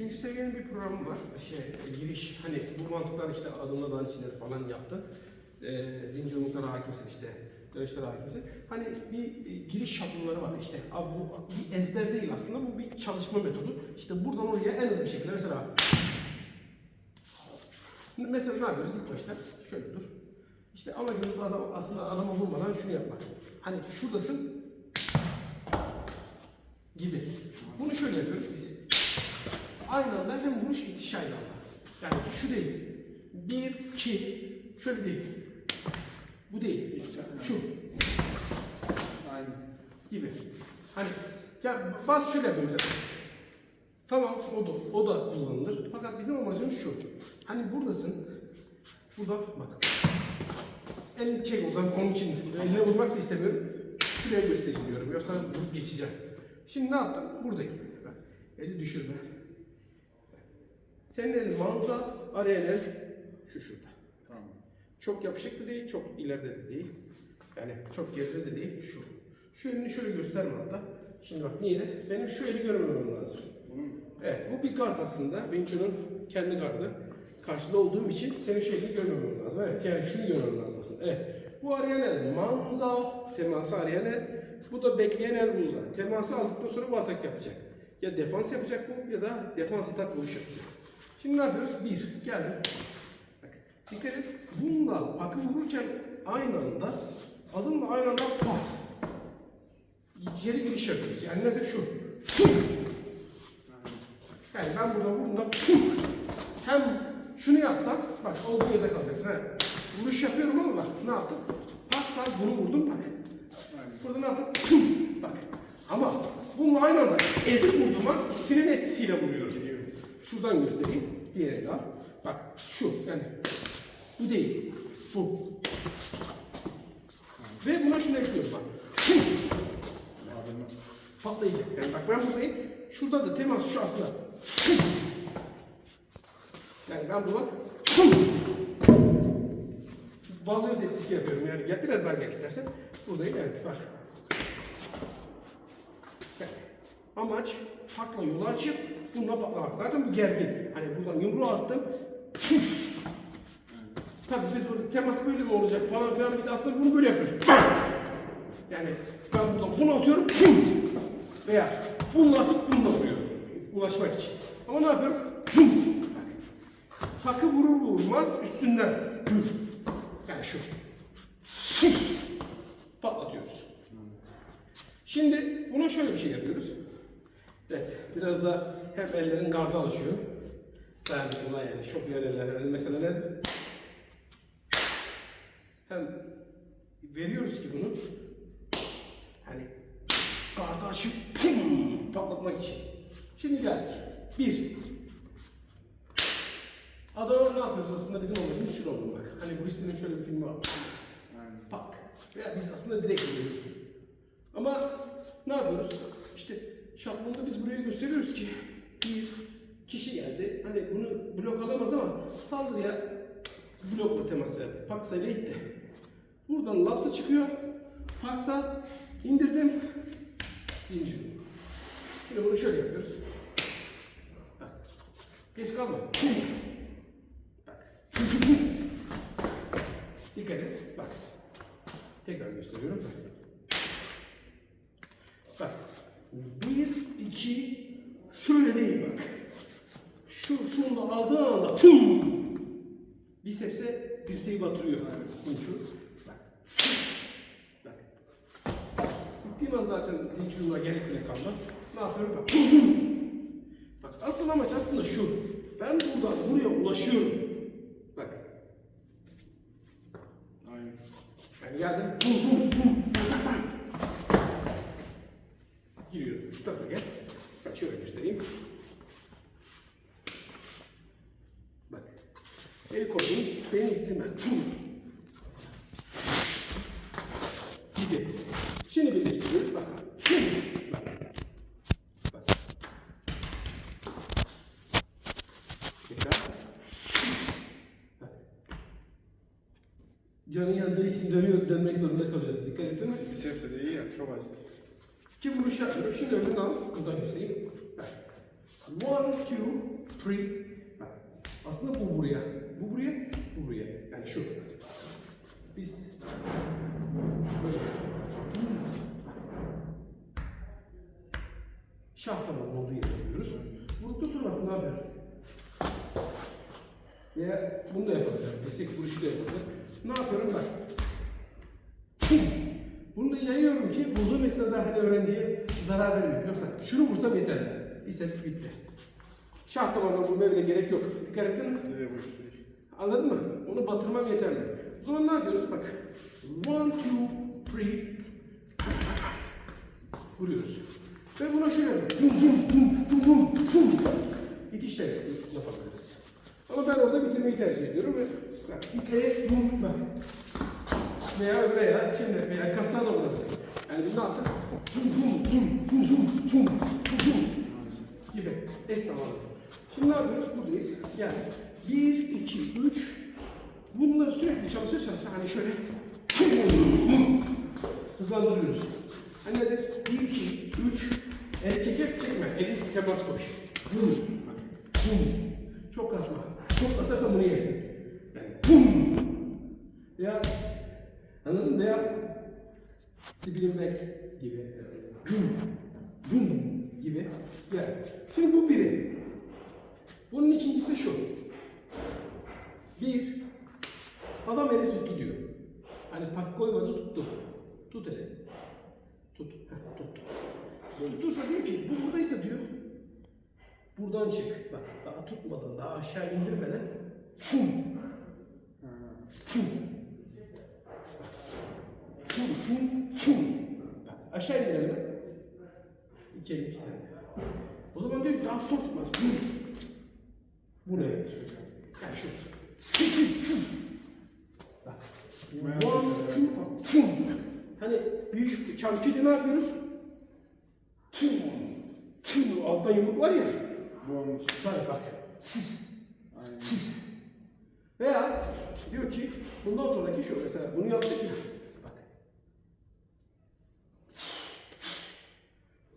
Üçüncü seviyenin bir programı var. Şey, giriş, hani bu mantıklar işte adımla içleri falan yaptı. Ee, zincir yumruklara hakimsin işte, dönüşlere hakimsin. Hani bir e, giriş şablonları var işte. Abi bu bir ezber değil aslında, bu bir çalışma metodu. İşte buradan oraya en hızlı bir şekilde mesela Mesela ne yapıyoruz ilk başta? Şöyle dur. İşte amacımız adam, aslında adama vurmadan şunu yapmak. Hani şuradasın gibi. Bunu şöyle yapıyoruz biz. Aynı anda hem vuruş itiş aynı anda. Yani şu değil. Bir, iki. Şöyle değil. Bu değil. Şu Aynen. gibi. Hani ya bas şöyle mesela. Tamam o da, o da kullanılır. Fakat bizim amacımız şu. Hani buradasın. Burada bak. Elini çek o zaman onun için eline vurmak da istemiyorum. Şuraya göstereyim diyorum. Yoksa vurup geçeceğim. Şimdi ne yaptım? Buradayım. Eli düşürme. Senin elin manza, arayan el şu şurada. Tamam. Çok yapışık da değil, çok ileride de değil. Yani çok geride de değil, şu. Şu elini şöyle gösterme hatta. Şimdi bak niye de? Benim şu eli görmemem lazım. Evet, bu bir kart aslında. Vinço'nun kendi kartı. Karşıda olduğum için senin şu elini görmemem lazım. Evet, yani şunu görmem lazım aslında. Evet. Bu arayan el manza, teması arayan el. Bu da bekleyen el buza. Teması aldıktan sonra bu atak yapacak. Ya defans yapacak bu ya da defans atak vuruş yapacak. Şimdi ne yapıyoruz? Bir, geldim. Bak, dikkat et. Bununla pakı vururken aynı anda adımla aynı anda pat. İçeri giriş yapıyoruz. Yani nedir şu? Yani ben burada vurduğumda hem şunu yapsak, bak olduğu yerde kalacaksın. He. Vuruş yapıyorum ama bak ne yaptım? Sağ bunu vurdum bak. Burada ne yaptım? Bak. Ama bununla aynı anda ezip vurduğuma ikisinin etkisiyle vuruyorum. Şuradan göstereyim. Diğerini al. Bak şu yani bu değil. Bu. Ve buna şunu ekliyorum bak. Adamı. Patlayacak. Yani bak ben buradayım. Şurada da temas şu aslında. Yani ben buna balyoz etkisi yapıyorum. Yani gel biraz daha gel istersen. Buradayım evet bak. Amaç hakla yolu açıp bununla patlamak. Zaten bu gergin. Hani buradan yumruğu attım. Tabii biz burada temas böyle mi olacak falan filan biz aslında bunu böyle yapıyoruz. Yani ben buradan bunu atıyorum. Veya bunu atıp bununla vuruyorum. Ulaşmak için. Ama ne yapıyorum? Bak. Takı vurur vurmaz üstünden. Yani şu. Patlatıyoruz. Şimdi buna şöyle bir şey yapıyoruz. Evet, biraz da hem ellerin garda alışıyor. Dayanıklılığa yani, şok yerler. Yani mesela ne? Hem veriyoruz ki bunu, hani gardı açıp pum patlatmak için. Şimdi geldik. Bir. Adama ne yapıyoruz aslında bizim amacımız şunu olmak. Hani Bruce'nin şöyle bir filmi var. Tak. Veya biz aslında direkt geliyoruz. Ama ne yapıyoruz? İşte şablonda biz buraya gösteriyoruz ki. Hani bunu blok alamaz ama saldırıya blokla temas yaptı. Paksa ile itti. Buradan lapsa çıkıyor. Paksa indirdim. Zincir. Şimdi bunu şöyle yapıyoruz. Bak. Geç kalma. Bak. Dikkat et. Bak. Tekrar gösteriyorum. Bak. Bir, iki, şöyle değil bak. Şu, şunu da aldığı anda tüm bisepse dirseği batırıyor. Şu. Bak. Bak. Bittiğim an zaten zincirime gerek bile kalmaz. Ne yapıyorum? Bak. Bak asıl amaç aslında şu. Ben buradan buraya ulaşıyorum. Bak. Aynen. Ben geldim. Bum bum bum. Giriyorum. Şu tarafa gel. Bak şöyle göstereyim. Bak. El koydum. Bum. Gibi. Şimdi birleştiriyoruz. Bak. Şimdi. Bak. Bak. Tekrar. Bak. Canın yandığı için dönüyor, dönmek zorunda kalıyorsun. Dikkat ettin mi? Bisepse de iyi ya. Çok acıdı. İki vuruş yapıyorum. Şimdi öbürünü al. Buradan göstereyim. One, two. Bak. Aslında bu buraya. Bu buraya. Bu buraya. Yani şu. Biz böyle. Şah tabanı olduğu yere yapıyoruz. Vurduktan sonra ne yapıyorum? Veya bunu da yapabilirim. Destek vuruşu da yapabilirim. Ne yapıyorum bak. Bunu da yayıyorum ki bulduğum esnada hani öğrenciye zarar vermiyor. Yoksa şunu vursam yeterli. Biceps bitti. Şah tabanına vurmaya bile gerek yok. Dikkat ettin Anladın mı? Onu batırmam yeterli. O zaman ne yapıyoruz? Bak. One, two, three. Vuruyoruz. Ve buna şöyle bum bum bum bum bum bum. İtişle yapabiliriz. Ama ben orada bitirmeyi tercih ediyorum ve bak kere bum bak. Veya veya şimdi veya kasa da olabilir. Yani bunu? Bum bum bum bum bum bum bum bum gibi eş zamanlı. Şimdi ne yapıyoruz? Buradayız. Yani 1, 2, 3 bunları sürekli çalışa çalışa hani şöyle hızlandırıyoruz. Hani nedir? 1, 2, 3 el çekip çekme. Eli temas koy. Bum. Bum. Çok kasma. Çok kasarsan bunu yersin. Yani bum. Ya anladın mı? Veya sibilimlek gibi. Bum. Bum gibi. Yani. Şimdi bu biri. Bunun ikincisi şu. Bir, adam eli tuttu diyor. Hani pak koymadı tuttu. Tut eli. Tut. Heh, tuttu. Tutursa diyor ki bu buradaysa diyor. Buradan çık. Bak daha tutmadan, daha aşağı indirmeden. Fum. Fum. Fum, fum, fum. Bak aşağı indirelim. İki elim iki tane. O zaman diyor ki daha tutmaz. Fum. Bu ne? Yani şu. Bak. One, two. Fum. Hani büyük çamkili ne yapıyoruz? Fum. Fum. Alttan yumruk var ya. Olmuş. Tabii bak. Aynen. Veya diyor ki bundan sonraki şu mesela bunu yaptık ya. Bak.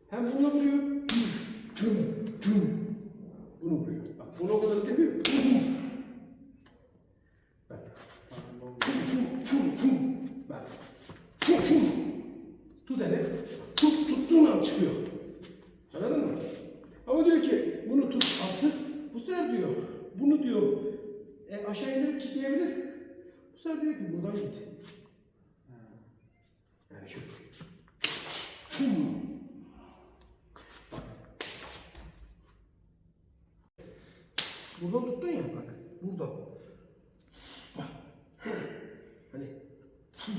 Hem bunu vuruyor. Hele. Tut, tuttuğun an çıkıyor. Anladın mı? Ama diyor ki bunu tut attı. Bu sefer diyor bunu diyor e, aşağı indirip kilitleyebilir. Bu sefer diyor ki buradan git. Yani şu. Hum. Buradan tuttun ya bak. Buradan. Bak. Hani. Hum.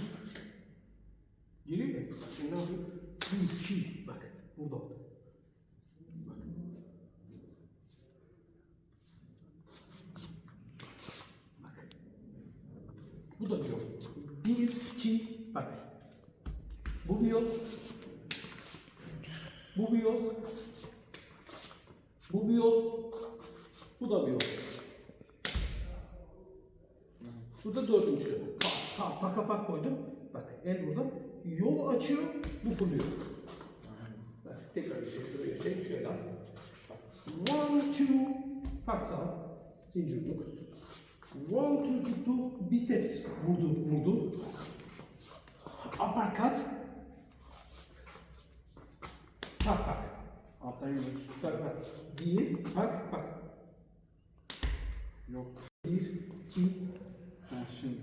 Ya. Bak şimdi ne yapıyor? Hum, ki. Bak. Bak. Bu da bir yol. Bir, iki, bak. Bu bir yol. Bu bir yol. Bu bir yol. Bu da bir yol. Bu da dördüncü yol. Pa, pa, paka pak koydum. Bak el burada. Yol açıyor, bu fırlıyor. Bak tekrar göstereyim, şuraya göstereyim, şöyle al. Bak. One, two, pak sağ. İkinci yumruk. One, two, tuttu, biceps vurdu, vurdu. Uppercut. Tak tak. Alttan yürüyüş. Tak tak. Bir, bak bak. Yok. Bir, iki, Ha şimdi.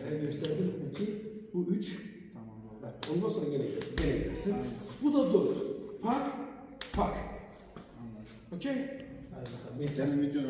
Ben gösterdim. İki, bu üç. Ondan sonra gene gel. Gene gelirsin. Bu da dur. Pak. Anladım. Okey? Hadi bakalım. yeter. Senin videonu